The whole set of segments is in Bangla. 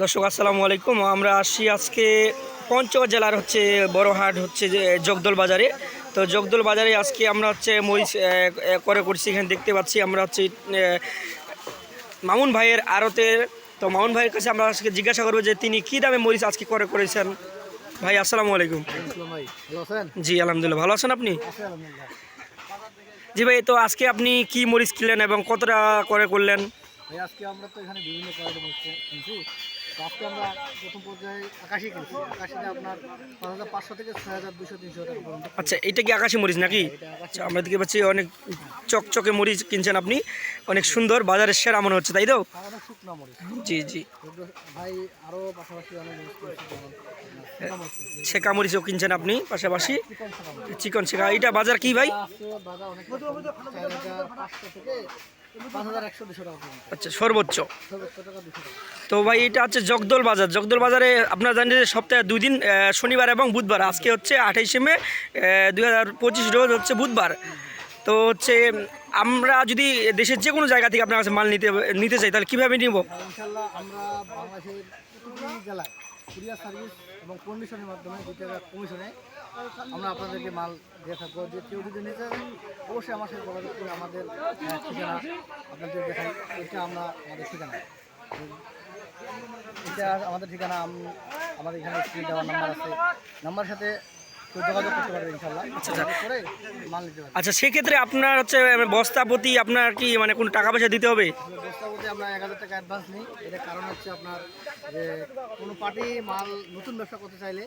দর্শক, আসসালামু আলাইকুম। আমরা আসি আজকে পঞ্চগড় জেলার হচ্ছে বড় হাট হচ্ছে যে জগদল বাজারে। তো জগদল বাজারে আজকে আমরা হচ্ছে মরিচ করে করছি এখানে দেখতে পাচ্ছি আমরা হচ্ছে মামুন ভাইয়ের আড়তের তো মামুন ভাইয়ের কাছে আমরা আজকে জিজ্ঞাসা করব যে তিনি কী দামে মরিচ আজকে করে করেছেন? ভাই, আসসালামু আলাইকুম। জি, আলহামদুলিল্লাহ। ভালো আছেন আপনি? জি ভাই, তো আজকে আপনি কি মরিচ কিনলেন এবং কতটা করে করলেন? আমরা প্রথম পর্যায়ে আকাশি কিনছি। আকাশিতে আপনার পাঁচ হাজার পাঁচশো থেকে ছয় হাজার দুশো তিনশো টাকা পর্যন্ত আচ্ছা এটা কি আকাশি মরিচ নাকি? আচ্ছা আমরা দেখতে পাচ্ছি অনেক চকচকে মরিচ কিনছেন আপনি। অনেক সুন্দর বাজারের সেরা মনে হচ্ছে তাই তো? শুকনো মরিচ। জি জি। ভাই আরও পাশাপাশি অনেক। ছেঁকা মরিচও কিনছেন আপনি পাশাপাশি? চিকন। ছেঁকা এটা বাজার কি ভাই? বাজার অনেক আচ্ছা সর্বোচ্চ। তো ভাই এটা হচ্ছে জগদল বাজার। জগদল বাজারে আপনারা জানেন যে সপ্তাহে দুই দিন শনিবার এবং বুধবার। আজকে হচ্ছে আঠাইশে মে দুই হাজার পঁচিশ রোজ হচ্ছে বুধবার। তো হচ্ছে, আমরা যদি দেশের যে কোনো জায়গা থেকে আপনার কাছে মাল নিতে নিতে চাই, তাহলে কীভাবে নিব? ইনশাল্লাহ আমরা বাংলাদেশের এবং কন্ডিশনের মাধ্যমে কমিশনে আমরা আপনাদেরকে মাল দিয়ে থাকব। যে কেউ যদি নিতে অবশ্যই আমার সাথে যোগাযোগ করে আমাদের ঠিকানা আপনাদের দেখাই। এটা আমরা আমাদের ঠিকানা। এটা আমাদের ঠিকানা আমাদের এখানে দেওয়ার নাম্বার আছে। নাম্বারের সাথে করে মাল আচ্ছা সেক্ষেত্রে আপনার হচ্ছে বস্তা প্রতি আপনার কি মানে কোনো টাকা পয়সা দিতে হবে? বস্তা বলতে আমরা এক হাজার টাকা অ্যাডভান্স নিই। এটার কারণ হচ্ছে আপনার যে কোনো পার্টি মাল নতুন ব্যবসা করতে চাইলে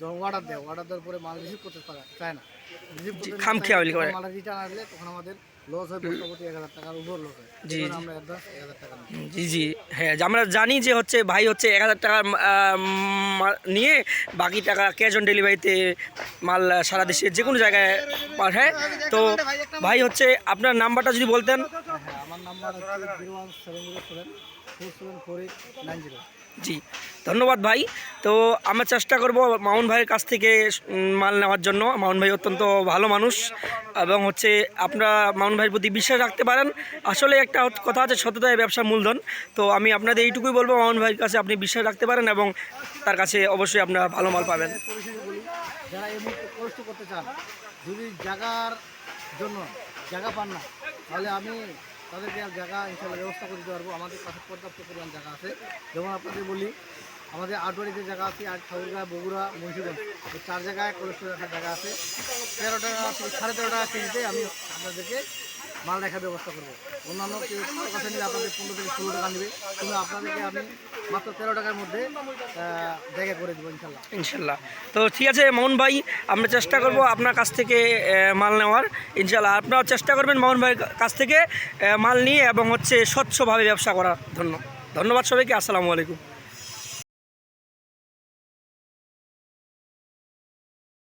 যখন অর্ডার দেয় অর্ডার দেওয়ার পরে মাল রিসিভ করতে চায় না। রিসিভ করতে। মাল রিটার্ন আসলে তখন আমাদের হয় হয়। জি, জি। হ্যাঁ আমরা জানি যে হচ্ছে ভাই হচ্ছে এক হাজার টাকা নিয়ে বাকি টাকা ক্যাশ অন ডেলিভারিতে মাল সারা দেশে যে কোনো জায়গায় পাঠায়। তো ভাই হচ্ছে আপনার নাম্বারটা যদি বলতেন। হ্যাঁ হ্যাঁ আমার নাম্বার জি। ধন্যবাদ ভাই। তো আমরা চেষ্টা করব মামুন ভাইয়ের কাছ থেকে মাল নেওয়ার জন্য। মামুন ভাই অত্যন্ত ভালো মানুষ এবং হচ্ছে আপনারা মামুন ভাইয়ের প্রতি বিশ্বাস রাখতে পারেন। আসলে একটা কথা আছে সততায় ব্যবসা মূলধন। তো আমি আপনাদের এইটুকুই বলব, মামুন ভাইয়ের কাছে আপনি বিশ্বাস রাখতে পারেন এবং তার কাছে অবশ্যই আপনারা ভালো মাল পাবেন। যারা এই মুহূর্তে কষ্ট করতে চান, যদি জায়গার জন্য জায়গা পান না, তাহলে আমি তাদেরকে জায়গা ইনশাল্লাহ ব্যবস্থা করে দিতে পারব। আমাদের কাছে পর্যাপ্ত পরিমাণ জায়গা আছে। যেমন আপনাদের বলি আমাদের আটবাড়িতে জায়গা আছে, আর ঠাকুরগাঁ, বগুড়া, মুন্সিগঞ্জ। এই চার জায়গায় কোলেস্টোর রাখার জায়গা আছে। তেরো টাকা সাড়ে তেরো টাকা কেজিতে আমি আপনাদেরকে মাল রাখার ব্যবস্থা করব। অন্যান্য কারও কাছে নিলে আপনাদের পনেরো থেকে ষোলো টাকা নেবে। কিন্তু আপনাদেরকে আমি মাত্র তেরো টাকার মধ্যে জায়গা করে দেবো, ইনশাল্লাহ। ইনশাল্লাহ। তো ঠিক আছে মামুন ভাই, আমরা চেষ্টা করব আপনার কাছ থেকে মাল নেওয়ার। ইনশাল্লাহ, আপনারাও চেষ্টা করবেন মামুন ভাইয়ের কাছ থেকে মাল নিয়ে এবং হচ্ছে স্বচ্ছভাবে ব্যবসা করার জন্য। ধন্যবাদ সবাইকে, আসসালামু আলাইকুম।